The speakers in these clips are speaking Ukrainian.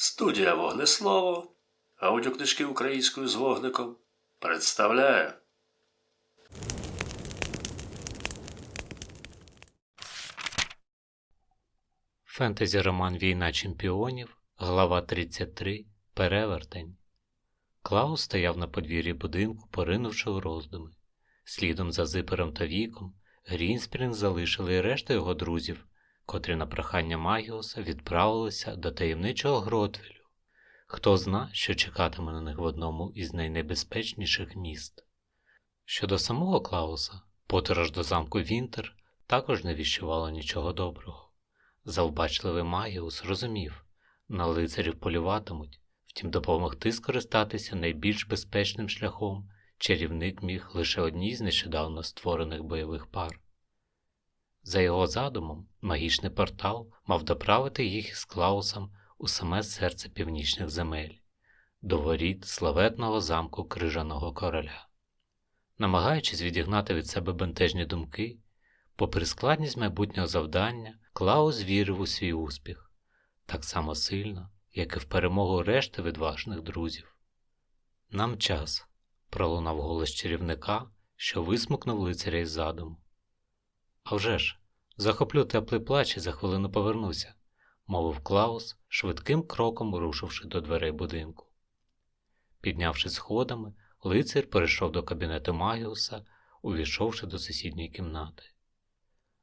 Студія Вогнеслово, аудіокнижки українською з вогником представляє. Фентезі роман Війна чемпіонів, глава 33. Перевертень. Клаус стояв на подвір'ї будинку, поринувши у роздуми. Слідом за зипером та віком Грінспрінг залишили і решту його друзів, котрі на прохання Магіуса відправилися до таємничого Гротвелю. Хто зна, що чекатиме на них в одному із найнебезпечніших міст. Щодо самого Клауса, подорож до замку Вінтер також не віщувала нічого доброго. Завбачливий Магіус розумів, на лицарів полюватимуть, втім допомогти скористатися найбільш безпечним шляхом чарівник міг лише одній з нещодавно створених бойових пар. За його задумом, магічний портал мав доправити їх із Клаусом у саме серце північних земель, до воріт славетного замку крижаного короля. Намагаючись відігнати від себе бентежні думки, попри складність майбутнього завдання, Клаус вірив у свій успіх так само сильно, як і в перемогу решти відважних друзів. Нам час, пролунав голос чарівника, що висмукнув лицаря із задуму. «А вже ж, захоплю теплий плач і за хвилину повернуся, мовив Клаус, швидким кроком рушивши до дверей будинку. Піднявши сходами, лицар перейшов до кабінету Магіуса, увійшовши до сусідньої кімнати.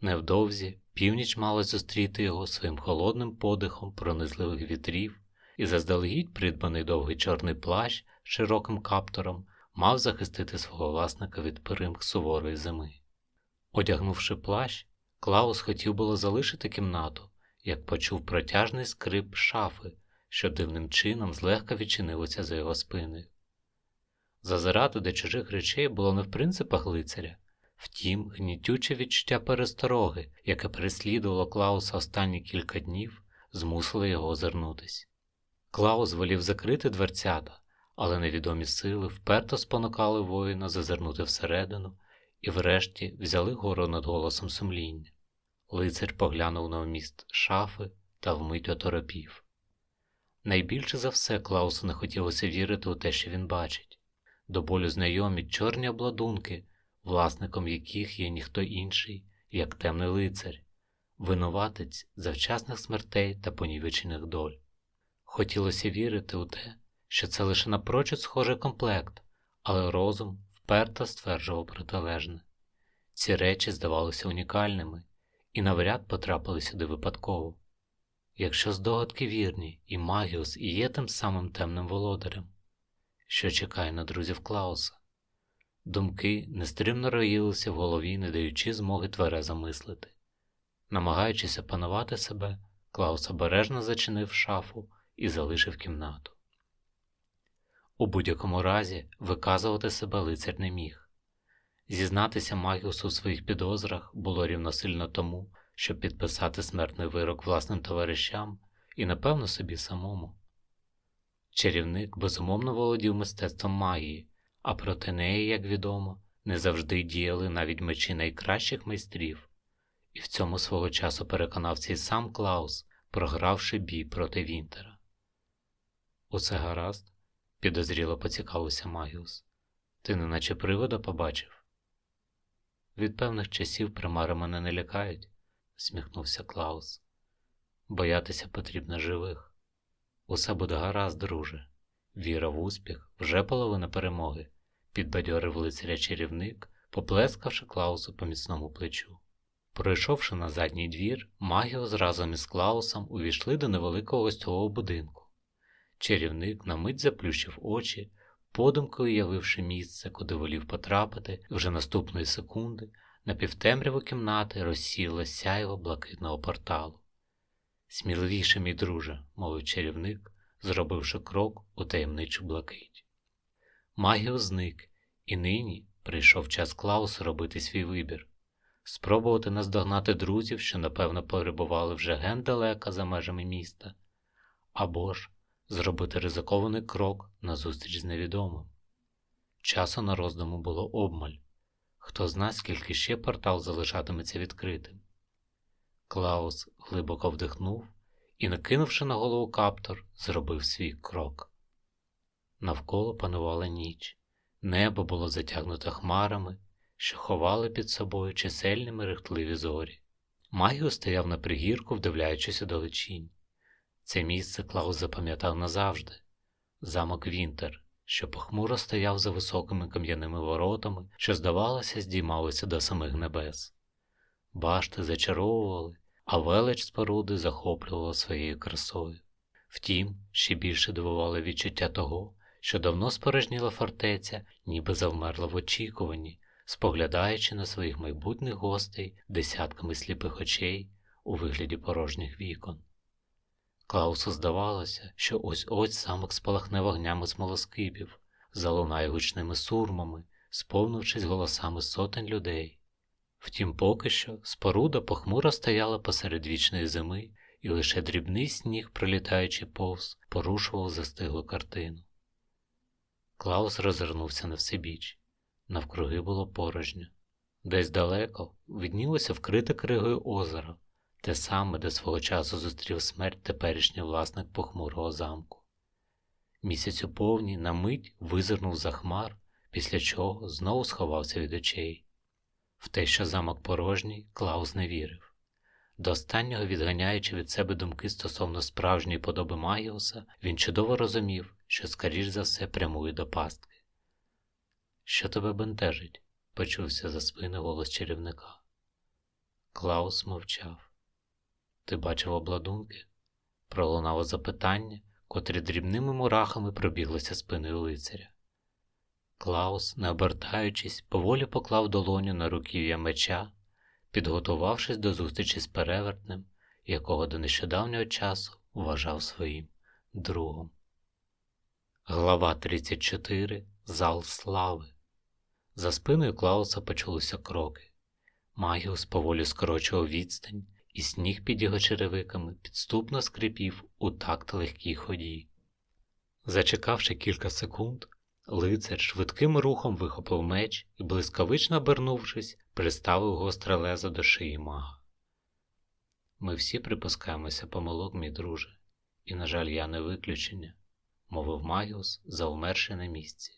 Невдовзі північ мала зустріти його своїм холодним подихом пронизливих вітрів, і заздалегідь придбаний довгий чорний плащ з широким каптором мав захистити свого власника від перимк суворої зими. Одягнувши плащ, Клаус хотів було залишити кімнату, як почув протяжний скрип шафи, що дивним чином злегка відчинилося за його спиною. Зазирати до чужих речей було не в принципах лицаря, втім, гнітюче відчуття перестороги, яке переслідувало Клауса останні кілька днів, змусило його озирнутись. Клаус волів закрити дверцята, але невідомі сили вперто спонукали воїна зазирнути всередину і врешті взяли гору над голосом сумління. Лицар поглянув на вміст шафи та вмить оторопів. Найбільше за все Клаусу не хотілося вірити у те, що він бачить, до болю знайомі чорні обладунки, власником яких є ніхто інший, як темний лицар, винуватець завчасних смертей та понівечених доль. Хотілося вірити у те, що це лише напрочуд схожий комплект, але розум вперто стверджував протилежне. Ці речі здавалися унікальними і навряд потрапили сюди випадково. Якщо здогадки вірні, і Магіус і є тим самим темним володарем, що чекає на друзів Клауса. Думки нестримно роїлися в голові, не даючи змоги тверезо мислити. Намагаючись опанувати себе, Клаус обережно зачинив шафу і залишив кімнату. У будь-якому разі виказувати себе лицар не міг. Зізнатися Магіусу у своїх підозрах було рівносильно тому, щоб підписати смертний вирок власним товаришам і, напевно, собі самому. Чарівник безумовно володів мистецтвом магії, а проти неї, як відомо, не завжди діяли навіть мечі найкращих майстрів, і в цьому свого часу переконався і сам Клаус, програвши бій проти Вінтера. Усе гаразд, підозріло поцікавився Магіус. Ти неначе привода побачив. Від певних часів примари мене не лякають, сміхнувся Клаус. Боятися потрібно живих. Усе буде гаразд, друже. Віра в успіх вже половина перемоги, підбадьорив лицаря чарівник, поплескавши Клаусу по міцному плечу. Пройшовши на задній двір, Магіус разом із Клаусом увійшли до невеликого гостьового будинку. Чарівник на мить заплющив очі, подумкою уявивши місце, куди волів потрапити, і вже наступної секунди на півтемряву кімнати розсіяло сяйво блакитного порталу. Сміливіше, мій друже, мовив чарівник, зробивши крок у таємничу блакить. Магіо зник, і нині прийшов час Клаусу робити свій вибір, спробувати наздогнати друзів, що, напевно, перебували вже ген далека за межами міста, або ж зробити ризикований крок назустріч з невідомим. Часу на роздуму було обмаль. Хто зна, скільки ще портал залишатиметься відкритим. Клаус глибоко вдихнув і, накинувши на голову каптор, зробив свій крок. Навколо панувала ніч, небо було затягнуте хмарами, що ховали під собою чисельні мерехтливі зорі. Магіо стояв на пригірку, вдивляючись у далечінь. Це місце Клаус запам'ятав назавжди замок Вінтер, що похмуро стояв за високими кам'яними воротами, що, здавалося, здіймалися до самих небес. Башти зачаровували, а велич споруди захоплювала своєю красою. Втім, ще більше дивувало відчуття того, що давно спорожніла фортеця, ніби завмерла в очікуванні, споглядаючи на своїх майбутніх гостей десятками сліпих очей у вигляді порожніх вікон. Клаусу здавалося, що ось ось замок спалахне вогнями смолоскипів, залунає гучними сурмами, сповнившись голосами сотень людей. Втім, поки що споруда похмуро стояла посеред вічної зими, і лише дрібний сніг, пролітаючи повз, порушував застиглу картину. Клаус розвернувся на всебіч. Навкруги було порожньо. Десь далеко виднілося вкрите кригою озеро, те саме, де свого часу зустрів смерть теперішній власник похмурого замку. Місяць у повні на мить визирнув за хмар, після чого знову сховався від очей. В те, що замок порожній, Клаус не вірив. До останнього відганяючи від себе думки стосовно справжньої подоби Магіуса, він чудово розумів, що, скоріш за все, прямує до пастки. Що тебе бентежить? почувся за спини голос чарівника. Клаус мовчав. Ти бачив обладунки? Пролунало запитання, котрі дрібними мурахами пробіглося спиною лицаря. Клаус, не обертаючись, поволі поклав долоню на руків'я меча, підготувавшись до зустрічі з перевертнем, якого до нещодавнього часу вважав своїм другом. Глава 34. Зал слави. За спиною Клауса почулися кроки. Магіус поволі скорочував відстань, і сніг під його черевиками підступно скрипів у такт легкій ході. Зачекавши кілька секунд, лицар швидким рухом вихопив меч і, блискавично обернувшись, приставив гостре лезо до шиї мага. Ми всі припускаємося помилок, мій друже, і, на жаль, я не виключення, мовив Магіус, заумерши на місці.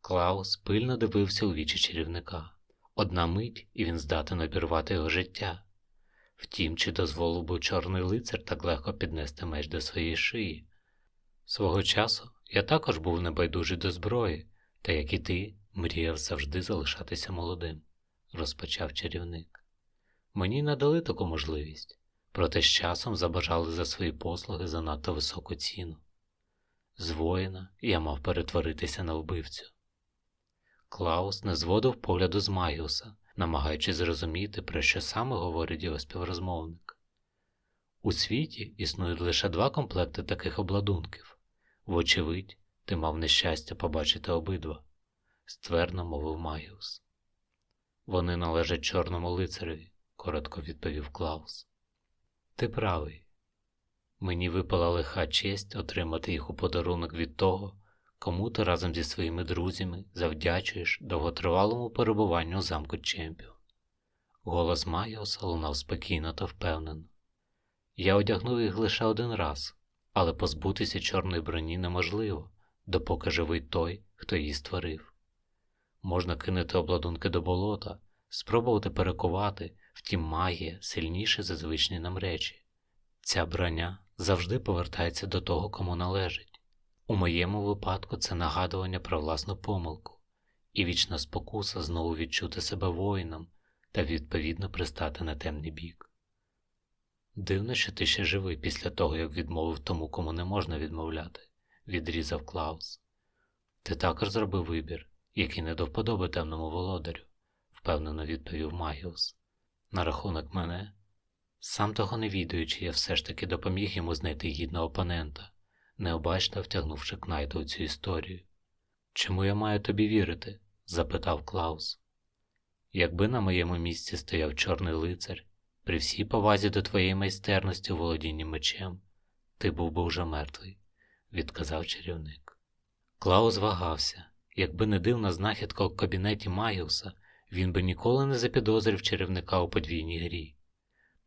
Клаус пильно дивився у вічі чарівника. Одна мить, і він здатен обірвати його життя. Втім, чи дозволив би чорний лицар так легко піднести меч до своєї шиї. Свого часу я також був небайдужий до зброї, та як і ти, мріяв завжди залишатися молодим, розпочав чарівник. Мені надали таку можливість, проте з часом забажали за свої послуги занадто високу ціну. З воїна я мав перетворитися на вбивцю. Клаус не зводив погляду з Магіуса, намагаючись зрозуміти, про що саме говорить його співрозмовник. У світі існують лише два комплекти таких обладунків. Вочевидь, ти мав нещастя побачити обидва, ствердно мовив Магіус. Вони належать чорному лицареві, коротко відповів Клаус. Ти правий. Мені випала лиха честь отримати їх у подарунок від того, кому ти разом зі своїми друзями завдячуєш довготривалому перебуванню замку Чемпіон. Голос Магіуса лунав спокійно та впевнено. Я одягнув їх лише один раз, але позбутися чорної броні неможливо, допоки живий той, хто її створив. Можна кинути обладунки до болота, спробувати перекувати, втім магія сильніше за звичні нам речі. Ця броня завжди повертається до того, кому належить. У моєму випадку це нагадування про власну помилку і вічна спокуса знову відчути себе воїном та відповідно пристати на темний бік. Дивно, що ти ще живий після того, як відмовив тому, кому не можна відмовляти, відрізав Клаус. Ти також зробив вибір, який не до вподоби темному володарю, впевнено відповів Магіус. На рахунок мене, сам того не відаючи, я все ж таки допоміг йому знайти гідного опонента, необачно втягнувши Кнайта у цю історію. Чому я маю тобі вірити? запитав Клаус. Якби на моєму місці стояв чорний лицар, при всій повазі до твоєї майстерності у володінні мечем, ти був би вже мертвий, відказав чарівник. Клаус вагався. Якби не дивна знахідка у кабінеті Магіуса, він би ніколи не запідозрив чарівника у подвійній грі.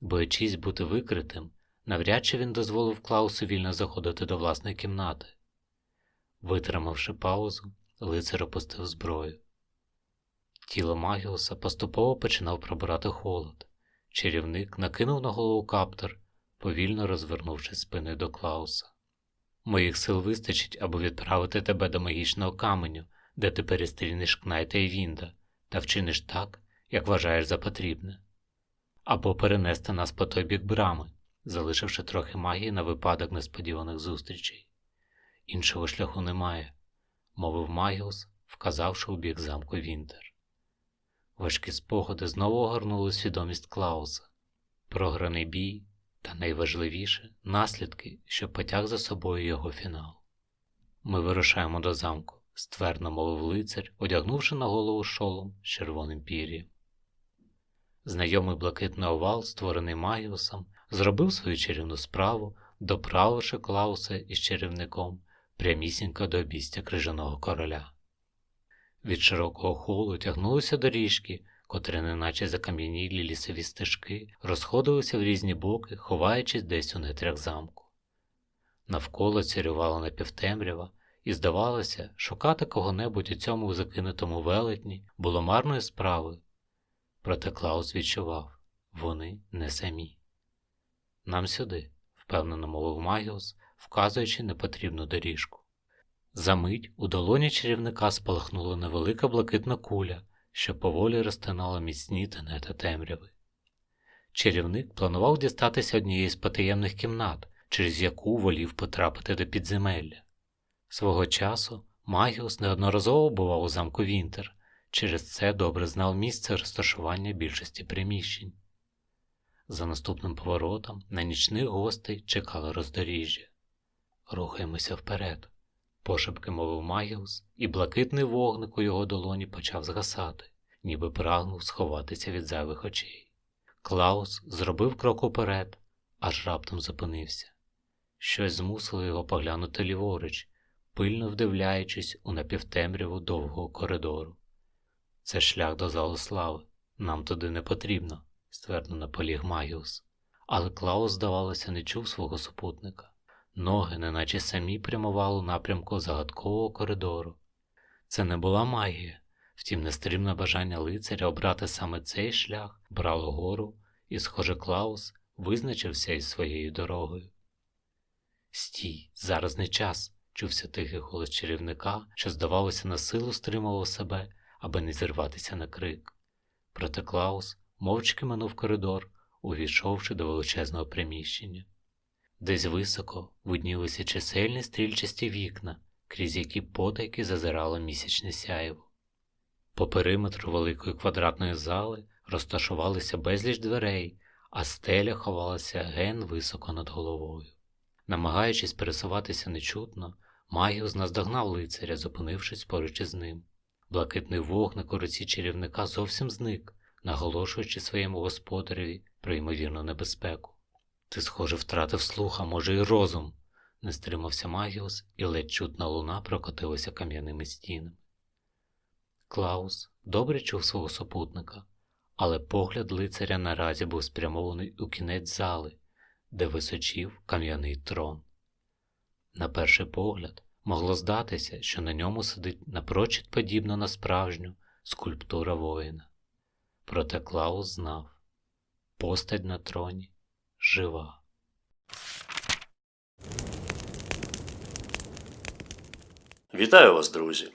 Боячись бути викритим, Навряд чи він дозволив Клаусу вільно заходити до власної кімнати. Витримавши паузу, лицар опустив зброю. Тіло Магіуса поступово починав пробирати холод. Чарівник накинув на голову каптор, повільно розвернувшись спиною до Клауса. Моїх сил вистачить, аби відправити тебе до магічного каменю, де ти перестрінеш Кнайта і Вінда, та вчиниш так, як вважаєш за потрібне. Або перенести нас по той бік брами, залишивши трохи магії на випадок несподіваних зустрічей. Іншого шляху немає, мовив Магіус, вказавши у бік замку Вінтер. Важкі спогади знову огорнули свідомість Клауса. Програний бій та найважливіше наслідки, що потяг за собою його фінал. Ми вирушаємо до замку, ствердно мовив лицар, одягнувши на голову шолом з червоним пір'ям. Знайомий блакитний овал, створений Магіусом, зробив свою чарівну справу, доправивши Клауса із чарівником прямісінько до обістя крижаного короля. Від широкого холу тягнулися доріжки, котрі, неначе закам'янілі лісові стежки, розходилися в різні боки, ховаючись десь у нетрях замку. Навколо царювала напівтемрява, і здавалося, шукати кого-небудь у цьому закинутому велетні було марною справою. Проте Клаус відчував вони не самі. Нам сюди, впевнено мовив Магіус, вказуючи непотрібну доріжку. Замить у долоні чарівника спалахнула невелика блакитна куля, що поволі розтинала міцні тенета темряви. Чарівник планував дістатися однієї з потаємних кімнат, через яку волів потрапити до підземелля. Свого часу Магіус неодноразово бував у замку Вінтер, через це добре знав місце розташування більшості приміщень. За наступним поворотом на нічних гостей чекало роздоріжжя. Рухаємося вперед, пошепки мовив Магіус, і блакитний вогник у його долоні почав згасати, ніби прагнув сховатися від зайвих очей. Клаус зробив крок уперед, аж раптом зупинився. Щось змусило його поглянути ліворуч, пильно вдивляючись у напівтемряву довгого коридору. Це шлях до залу слави, нам туди не потрібно, ствердно наполіг Магіус. Але Клаус, здавалося, не чув свого супутника. Ноги, неначе самі прямували у напрямку загадкового коридору. Це не була магія, втім, нестримне бажання лицаря обрати саме цей шлях брало гору, і, схоже, Клаус визначився із своєю дорогою. Стій, зараз не час, чувся тихий голос чарівника, що, здавалося, на силу стримував себе, аби не зірватися на крик. Проте Клаус мовчки минув коридор, увійшовши до величезного приміщення. Десь високо виднілися чисельні стрільчасті вікна, крізь які потайки зазирало місячне сяєво. По периметру великої квадратної зали розташувалися безліч дверей, а стеля ховалася ген високо над головою. Намагаючись пересуватися нечутно, Магіус наздогнав лицаря, зупинившись поруч із ним. Блакитний вогник у руці чарівника зовсім зник, наголошуючи своєму господареві про ймовірну небезпеку. Ти, схоже, втратив слух, а може, й розум, не стримався Магіус, і ледь чутна луна прокотилася кам'яними стінами. Клаус добре чув свого супутника, але погляд лицаря наразі був спрямований у кінець зали, де височів кам'яний трон. На перший погляд могло здатися, що на ньому сидить напрочуд подібно на справжню скульптура воїна. Проте Клаус знав постать на троні жива. Вітаю вас, друзі!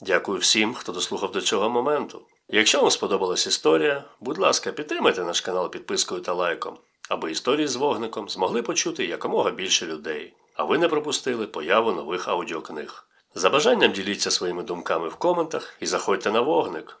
Дякую всім, хто дослухав до цього моменту. Якщо вам сподобалась історія, будь ласка, підтримайте наш канал підпискою та лайком, аби історії з вогником змогли почути якомога більше людей, а ви не пропустили появу нових аудіокниг. За бажанням діліться своїми думками в коментах і заходьте на вогник.